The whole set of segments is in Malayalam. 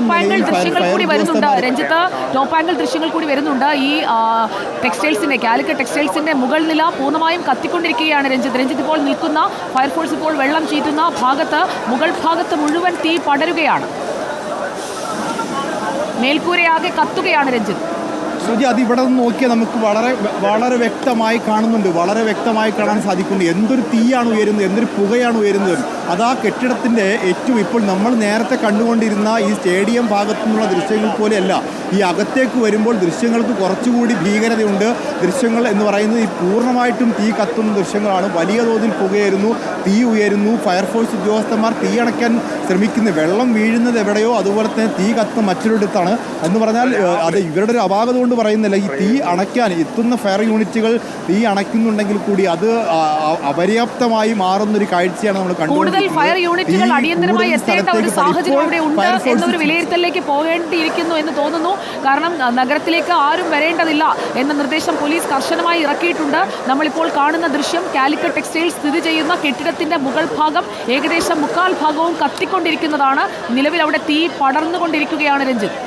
ടോപ്പ് ആംഗിൾ ദൃശ്യങ്ങൾ കൂടി വരുന്നുണ്ട്. രഞ്ജിത്ത് ടോപ്പ് ആംഗിൾ ദൃശ്യങ്ങൾ കൂടി വരുന്നുണ്ട്. ഈ ടെക്സ്റ്റൈൽസിന്റെ കാലിക്കറ്റ് ടെക്സ്റ്റൈൽസിന്റെ മുകൾ നില പൂർണമായും കത്തിക്കൊണ്ടിരിക്കുകയാണ് രഞ്ജിത്ത്. രഞ്ജിത്ത് ഇപ്പോൾ നിൽക്കുന്ന ഫയർഫോഴ്സ് ഇപ്പോൾ വെള്ളം ചീറ്റുന്ന ഭാഗത്ത് മുകൾ ഭാഗത്ത് മുഴുവൻ തീ പടരുകയാണ്. മേൽക്കൂരയാകെ കത്തുകയാണ് രഞ്ജിത്ത്. ശ്രുതി അത് ഇവിടെ നിന്ന് നോക്കിയാൽ നമുക്ക് വളരെ വളരെ വ്യക്തമായി കാണുന്നുണ്ട്. വളരെ വ്യക്തമായി കാണാൻ സാധിക്കുന്നുണ്ട് എന്തൊരു തീയാണ് ഉയരുന്നത് എന്തൊരു പുകയാണ് ഉയരുന്നത്. അത് ആ കെട്ടിടത്തിന്റെ ഏറ്റവും ഇപ്പോൾ നമ്മൾ നേരത്തെ കണ്ടുകൊണ്ടിരുന്ന ഈ സ്റ്റേഡിയം ഭാഗത്തു നിന്നുള്ള ദൃശ്യങ്ങൾ പോലെയല്ല. ഈ അകത്തേക്ക് വരുമ്പോൾ ദൃശ്യങ്ങൾക്ക് കുറച്ചുകൂടി ഭീകരതയുണ്ട്. ദൃശ്യങ്ങൾ എന്ന് പറയുന്നത് ഈ പൂർണമായിട്ടും തീ കത്തുന്ന ദൃശ്യങ്ങളാണ്. വലിയ തോതിൽ പുകയായിരുന്നു തീ ഉയരുന്നു. ഫയർഫോഴ്സ് ഉദ്യോഗസ്ഥന്മാർ തീ അണയ്ക്കാൻ ശ്രമിക്കുന്നു. വെള്ളം വീഴുന്നത് എവിടെയോ അതുപോലെ തന്നെ തീ കത്തുന്ന മറ്റൊരിടത്താണ്. എന്ന് പറഞ്ഞാൽ അത് ഇവരുടെ ഒരു അപാകത കൊണ്ട് പറയുന്നില്ല. ഈ തീ അണയ്ക്കാൻ എത്തുന്ന ഫയർ യൂണിറ്റുകൾ തീ അണയ്ക്കുന്നുണ്ടെങ്കിൽ കൂടി അത് അപര്യാപ്തമായി മാറുന്നൊരു കാഴ്ചയാണ് നമ്മൾ കൂടുതൽ ഫയർ യൂണിറ്റുകൾ അടിയന്തരമായി എത്തേണ്ട ഒരു സാഹചര്യം ഇവിടെ അവിടെ ഉണ്ട് എന്നൊരു വിലയിരുത്തലിലേക്ക് പോകേണ്ടിയിരിക്കുന്നു എന്ന് തോന്നുന്നു. കാരണം നഗരത്തിലേക്ക് ആരും വരേണ്ടതില്ല എന്ന നിർദ്ദേശം പോലീസ് കർശനമായി ഇറക്കിയിട്ടുണ്ട്. നമ്മളിപ്പോൾ കാണുന്ന ദൃശ്യം കാലിക്കറ്റ് ടെക്സ്റ്റൈൽസ് സ്ഥിതി ചെയ്യുന്ന കെട്ടിടത്തിന്റെ മുകൾ ഭാഗം ഏകദേശം മുക്കാൽ ഭാഗവും കത്തിക്കൊണ്ടിരിക്കുന്നതാണ്. നിലവിൽ അവിടെ തീ പടർന്നുകൊണ്ടിരിക്കുകയാണ് രഞ്ജിത്ത്.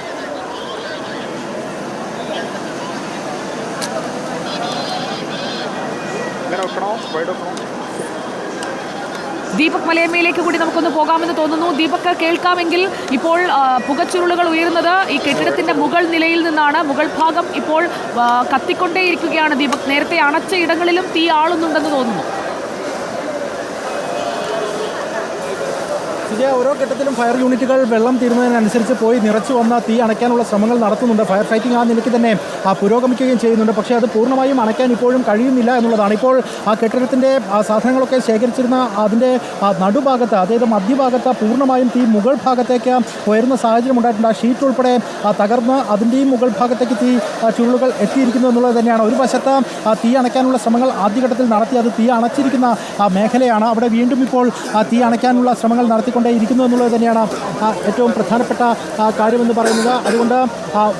ദീപക് മലയമ്മയിലേക്ക് കൂടി നമുക്കൊന്ന് പോകാമെന്ന് തോന്നുന്നു. ദീപക് കേൾക്കാമെങ്കിൽ ഇപ്പോൾ പുകച്ചുരുളുകൾ ഉയരുന്നത് ഈ കെട്ടിടത്തിന്റെ മുകൾ നിലയിൽ നിന്നാണ്. മുകൾ ഭാഗം ഇപ്പോൾ കത്തിക്കൊണ്ടേയിരിക്കുകയാണ് ദീപക്. നേരത്തെ അണച്ച ഇടങ്ങളിലും തീ ആളുന്നുണ്ടെന്ന് തോന്നുന്നു. ഇതേ ഓരോ ഘട്ടത്തിലും ഫയർ യൂണിറ്റുകൾ വെള്ളം തീരുന്നതിനനുസരിച്ച് പോയി നിറച്ചു വന്ന തീ അണയ്ക്കാനുള്ള ശ്രമങ്ങൾ നടത്തുന്നുണ്ട്. ഫയർ ഫൈറ്റിംഗ് ആ നിലയ്ക്ക് തന്നെ പുരോഗമിക്കുകയും ചെയ്യുന്നുണ്ട്. പക്ഷേ അത് പൂർണമായും അണയ്ക്കാൻ ഇപ്പോഴും കഴിയുന്നില്ല എന്നുള്ളതാണ്. ഇപ്പോൾ ആ കെട്ടിടത്തിന്റെ സാധനങ്ങളൊക്കെ ശേഖരിച്ചിരുന്ന അതിന്റെ നടുഭാഗത്ത് അതായത് മധ്യഭാഗത്ത് പൂർണമായും തീ മുകൾ ഭാഗത്തേക്ക് ഉയരുന്ന സാഹചര്യം ഉണ്ടായിട്ടുണ്ട്. ആ ഷീറ്റ് ഉൾപ്പെടെ തകർന്ന് അതിന്റെയും മുകൾ ഭാഗത്തേക്ക് തീ ചുരുളുകൾ എത്തിയിരിക്കുന്നു എന്നുള്ളത് തന്നെയാണ്. ഒരു വശത്ത് തീ അണയ്ക്കാനുള്ള ശ്രമങ്ങൾ ആദ്യഘട്ടത്തിൽ നടത്തി അത് തീ അണച്ചിരിക്കുന്ന മേഖലയാണ്. അവിടെ വീണ്ടും ഇപ്പോൾ തീ അണയ്ക്കാനുള്ള ശ്രമങ്ങൾ നടത്തിക്കൊണ്ടേ ഇരിക്കുന്നു എന്നുള്ളത് തന്നെയാണ് ഏറ്റവും പ്രധാനപ്പെട്ട കാര്യമെന്ന് പറയുന്നത്. അതുകൊണ്ട്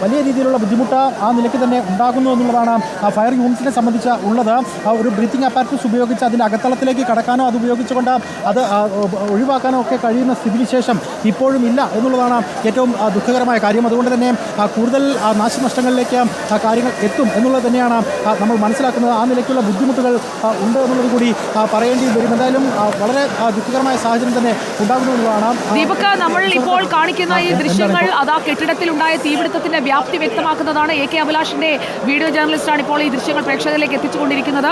വലിയ രീതിയിലുള്ള ബുദ്ധിമുട്ട് ആ നിലയ്ക്ക് തന്നെ ഉണ്ടാകുന്നു എന്നുള്ളതാണ് ഫയർ യൂണിറ്റിനെ സംബന്ധിച്ച് ഉള്ളത്. ഒരു ബ്രീത്തിങ് അപ്പാരറ്റസ് ഉപയോഗിച്ച് അതിന്റെ അകത്തളത്തിലേക്ക് കടക്കാനോ അത് ഉപയോഗിച്ചുകൊണ്ട് അത് ഒഴിവാക്കാനോ ഒക്കെ കഴിയുന്ന സ്ഥിതിവിശേഷം ഇപ്പോഴും ഇല്ല എന്നുള്ളതാണ് ഏറ്റവും ദുഃഖകരമായ കാര്യം. അതുകൊണ്ട് തന്നെ കൂടുതൽ നാശനഷ്ടങ്ങളിലേക്ക് കാര്യങ്ങൾ എത്തും എന്നുള്ളത് തന്നെയാണ് നമ്മൾ മനസ്സിലാക്കുന്നത്. ആ നിലയ്ക്കുള്ള ബുദ്ധിമുട്ടുകൾ ഉണ്ട് എന്നുള്ളത് കൂടി പറയേണ്ടി വരും. എന്തായാലും വളരെ ദുഃഖകരമായ സാഹചര്യം തന്നെ ഉണ്ടാകുന്നു ദീപക് നമ്മൾ ഇപ്പോൾ കാണിക്കുന്ന ഈ ദൃശ്യങ്ങൾ അതാ കെട്ടിടത്തിൽ ഉണ്ടായ തീപിടുത്തത്തിന്റെ വ്യാപ്തി വ്യക്തമാക്കുന്നതാണ് എ കെ അഭിലാഷിന്റെ വീഡിയോ ജേർണലിസ്റ്റാണ് ഇപ്പോൾ ഈ ദൃശ്യങ്ങൾ പ്രേക്ഷകരിലേക്ക് എത്തിച്ചുകൊണ്ടിരിക്കുന്നത്.